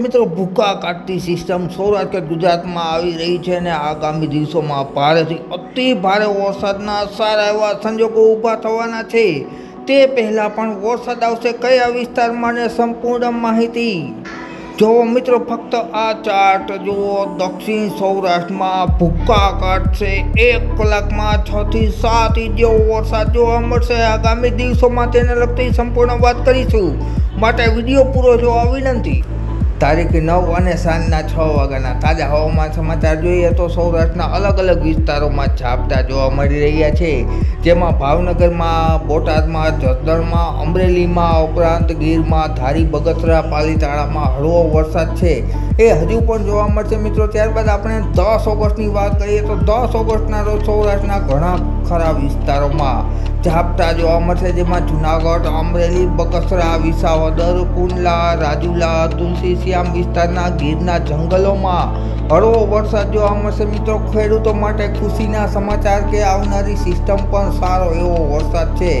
મિત્રો, ભૂકા કાઢતી સિસ્ટમ સૌરાષ્ટ્ર કે ગુજરાતમાં આવી રહી છે અને આગામી દિવસોમાં ભારેથી અતિ ભારે વરસાદના સારા એવા સંજોગો ઊભા થવાના છે. તે પહેલાં પણ વરસાદ આવશે કયા વિસ્તારમાં ને સંપૂર્ણ માહિતી? જો મિત્રો, ફક્ત આ ચાર્ટ જુઓ. દક્ષિણ સૌરાષ્ટ્રમાં ભૂકા કાઢશે એક કલાકમાં છ થી સાત ઇંચ જેવો વરસાદ જોવા મળશે. આગામી દિવસોમાં તેને લગતી સંપૂર્ણ વાત કરીશું. માટે વીડિયો પૂરો જોવા વિનંતી. તારીખ નવ અને સાંજના છ વાગ્યાના તાજા હવામાન સમાચાર જોઈએ તો સૌરાષ્ટ્રના અલગ અલગ વિસ્તારોમાં ઝાપટા જોવા મળી રહ્યા છે. જેમાં ભાવનગરમાં, બોટાદમાં, જસદણમાં, અમરેલીમાં ઉપરાંત ગીરમાં ધારી બગસરા પાલીતાણામાં હળવો વરસાદ છે. એ હજુ પણ જોવા મળશે મિત્રો. ત્યારબાદ આપણે દસ ઓગસ્ટની વાત કરીએ તો દસ ઓગસ્ટના રોજ સૌરાષ્ટ્રના ઘણા ખરા વિસ્તારોમાં ઝાપટા જોવા મળશે જેમાં જુનાગઢ, અમરેલી બકસરા વિસાવદર, કુંડલા, રાજુલા, તુલસી, શ્યામ વિસ્તારના ગીરના જંગલોમાં હળવો વરસાદ જોવા મળશે. મિત્રો, ખેડૂતો માટે ખુશીના સમાચાર કે આવનારી સિસ્ટમ પણ સારો એવો વરસાદ છે.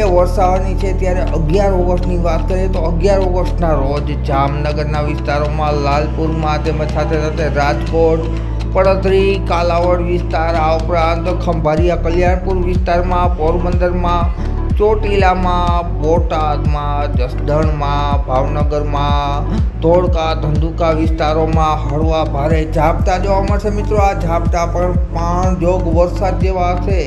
એ વરસાવાની છે, ત્યારે અગિયાર ઓગસ્ટની વાત કરીએ તો અગિયાર ઓગસ્ટના રોજ જામનગરના વિસ્તારોમાં લાલપુરમાં તેમજ સાથે સાથે રાજકોટ પડતરી કાલાવડ વિસ્તાર, આ ઉપરાંત ખંભારિયા કલ્યાણપુર વિસ્તારમાં, પોરબંદરમાં, ચોટીલામાં, બોટાદમાં, જસદણમાં, ભાવનગરમાં, ધોળકા, ધંધુકા વિસ્તારોમાં હળવા ભારે ઝાપટા જોવા મળશે મિત્રો. આ ઝાપટા પણ પાણ જોગ વરસાદ જેવા હશે.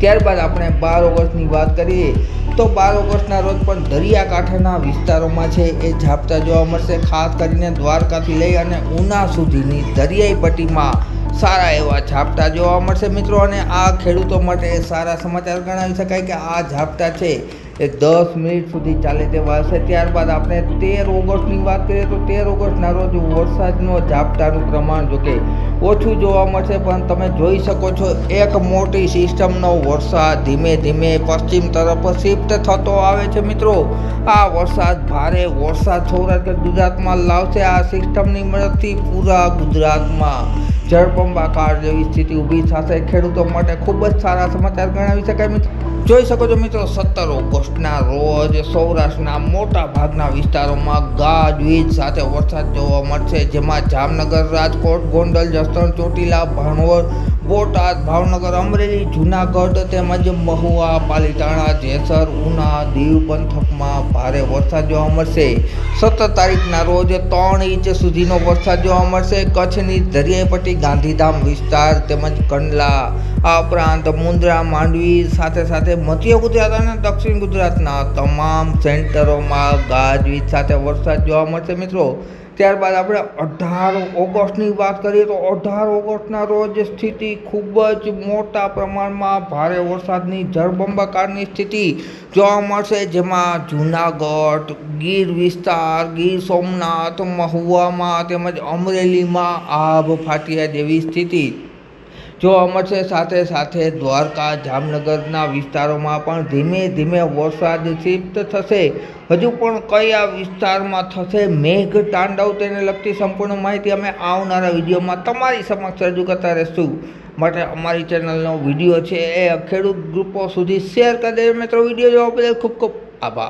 ત્યારબાદ આપણે બાર ઓગસ્ટની વાત કરીએ. તો બાર ઓગસ્ટના રોજ પણ દરિયાકાંઠાના વિસ્તારોમાં છે. એ ઝાપટા જોવા મળશે, ખાસ કરીને દ્વારકાથી લઈ અને ઉના સુધીની દરિયાઈ પટ્ટીમાં. સારા એવા ઝાપટા જોવા મળશે મિત્રો, અને આ ખેડૂતો માટે સારા સમાચાર ગણાવી શકાય કે આ ઝાપટા છે એ દસ મિનિટ સુધી ચાલે તેવા હશે ત્યારબાદ આપણે તેર ઓગસ્ટની વાત કરીએ તો તેર ઓગસ્ટના રોજ વરસાદનો ઝાપટાનું પ્રમાણ જોકે ઓછું જોવા મળશે, પણ તમે જોઈ શકો છો એક મોટી સિસ્ટમનો વરસાદ ધીમે ધીમે પશ્ચિમ તરફ શિફ્ટ થતો આવે છે મિત્રો. આ વરસાદ ભારે વરસાદ સૌરાષ્ટ્ર ગુજરાતમાં લાવશે. આ સિસ્ટમની મદદથી પૂરા ગુજરાતમાં જળબંબાકાર જેવી સ્થિતિ ઊભી થશે. ખેડૂતો માટે ખૂબ જ સારા સમાચાર ગણાવી શકાય મિત્રો. જોઈ શકો છો મિત્રો, સત્તર ઓગસ્ટના રોજ સૌરાષ્ટ્રના મોટા ભાગના વિસ્તારોમાં ગાજવીજ સાથે વરસાદ જોવા મળશે. જેમાં જામનગર, રાજકોટ, ગોંડલ, જસદણ, ચોટીલા, ભાણવડ બોટાદ, ભાવનગર, અમરેલી, જુનાગઢ તેમજ મહુવા, પાલીતાણા, જેસર, ઉના, દીવ, પંથકમાં ભારે વરસાદ જોવા મળશે. સત્તર તારીખના રોજ ત્રણ ઇંચ સુધીનો વરસાદ જોવા મળશે. કચ્છની દરિયાઈ પટ્ટી ગાંધીધામ વિસ્તાર તેમજ કંડલા, આ ઉપરાંત મુન્દ્રા માંડવી સાથે સાથે મધ્ય ગુજરાત અને દક્ષિણ ગુજરાતના તમામ સેન્ટરોમાં ગાજવીજ સાથે વરસાદ જોવા મળશે મિત્રો. ત્યારબાદ આપણે અઢાર ઓગસ્ટની વાત કરીએ તો અઢાર ઓગસ્ટના રોજ સ્થિતિ ખૂબ જ મોટા પ્રમાણમાં ભારે વરસાદની જળબંબાકારની સ્થિતિ જોવા મળશે, જેમાં જૂનાગઢ, ગીર વિસ્તાર, ગીર સોમનાથ, મહુવામાં તેમજ અમરેલીમાં આભ ફાટ્યા જેવી સ્થિતિ. જોવા મળશે સાથે સાથે દ્વારકા, જામનગરના વિસ્તારોમાં પણ ધીમે ધીમે વરસાદ શિફ્ટ થશે. હજુ પણ કયા વિસ્તારમાં થશે મેઘ તાંડવ તેને લગતી સંપૂર્ણ માહિતી અમે આવનારા વિડીયોમાં તમારી સમક્ષ રજૂ કરતા રહીશું. માટે અમારી ચેનલનો વીડિયો છે એ ખેડૂત ગ્રુપો સુધી શેર કરી દે મિત્રો, વીડિયો જોવા બદલ ખૂબ ખૂબ આભાર.